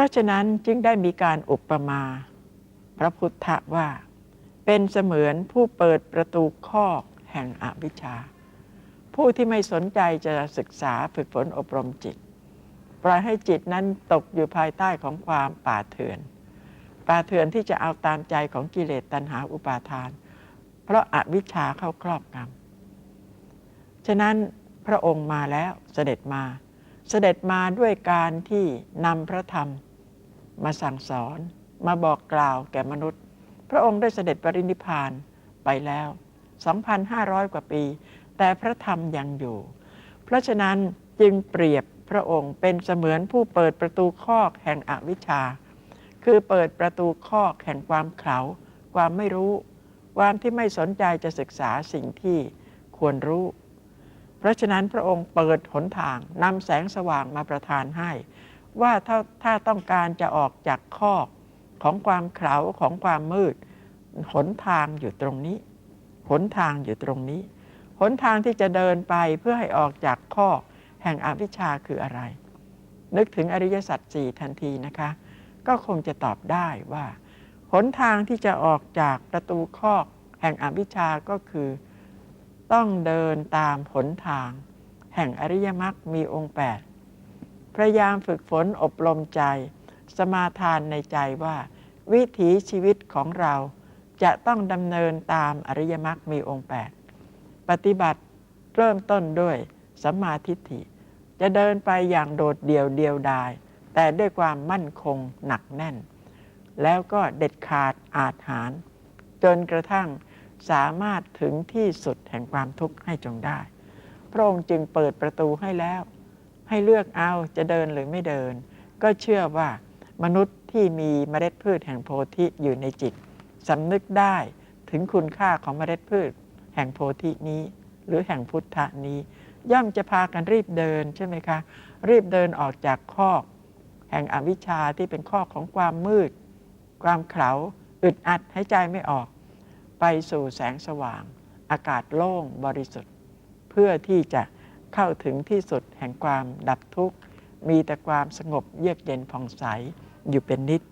ราะฉะนั้นจึงได้มีการอุปมา พระพุทธว่า เป็นเสมือนผู้เปิดประตูคอกแห่งอวิชชา ผู้ที่ไม่สนใจจะศึกษาฝึกฝนอบรมจิต ปล่อยให้จิตนั้นตกอยู่ภายใต้ของความป่าเถื่อน ป่าเถื่อนที่จะเอาตามใจของกิเลสตัณหาอุปาทาน เพราะอาวิชชาเข้าครอบงำฉะนั้นพระองค์มาแล้วเสด็จมาเสด็จมาด้วยการที่นำพระธรรม มาสั่งสอน มาบอกกล่าวแก่มนุษย์ พระองค์ได้เสด็จปรินิพานไปแล้ว 2,500 กว่าปี แต่พระธรรมยังอยู่ เพราะฉะนั้นจึงเปรียบพระองค์เป็นเสมือนผู้เปิดประตูคอกแห่งอวิชชา คือเปิดประตูคอกแห่งความเขาความไม่รู้ ความที่ไม่สนใจจะศึกษาสิ่งที่ควรรู้ เพราะฉะนั้นพระองค์เปิดหนทางนำแสงสว่างมาประทานให้ ว่าถ้าถ้าต้องการจะออกจากคอกของความเขลาของความมืด หนทางอยู่ตรงนี้ หนทางอยู่ตรงนี้ หนทางที่จะเดินไปเพื่อให้ออกจากคอกแห่งอวิชชาคืออะไร นึกถึงอริยสัจสี่ทันทีนะคะ ก็คงจะตอบได้ว่า หนทางที่จะออกจากประตูคอกแห่งอวิชชาก็คือ ต้องเดินตามหนทาง แห่งอริยมรรคมีองค์ 8 พยายามฝึกฝนอบรมใจ สมาทานในใจว่า วิถีชีวิตของเราจะต้องดำเนินตามอริยมรรคมีองค์ 8 ปฏิบัติเริ่มต้นด้วยสัมมาทิฏฐิ จะเดินไปอย่างโดดเดี่ยวเดียวดาย แต่ด้วยความมั่นคงหนักแน่น แล้วก็เด็ดขาดอาจหาร จนกระทั่งสามารถถึงที่สุดแห่งความทุกข์ให้จงได้ พระองค์จึงเปิดประตูให้แล้ว ให้เลือกเอาจะเดินหรือไม่เดิน ก็เชื่อว่ามนุษย์ที่มีเมล็ดพืชแห่งโพธิอยู่ในจิตสำนึกได้ถึงคุณค่าของเมล็ดพืช แห่งโพธินี้ หรือแห่งพุทธะนี้ ย่อมจะพากันรีบเดินใช่ไหมคะ รีบเดินออกจากคอก แห่งอวิชชาที่เป็นข้อของความมืด ความเขลาอึดอัดหายใจไม่ออก ไปสู่แสงสว่าง อากาศโล่งบริสุทธิ์ เพื่อที่จะ เข้าถึงที่สุดแห่งความดับทุกข์ มีแต่ความสงบเยือกเย็นผ่องใสอยู่เป็นนิด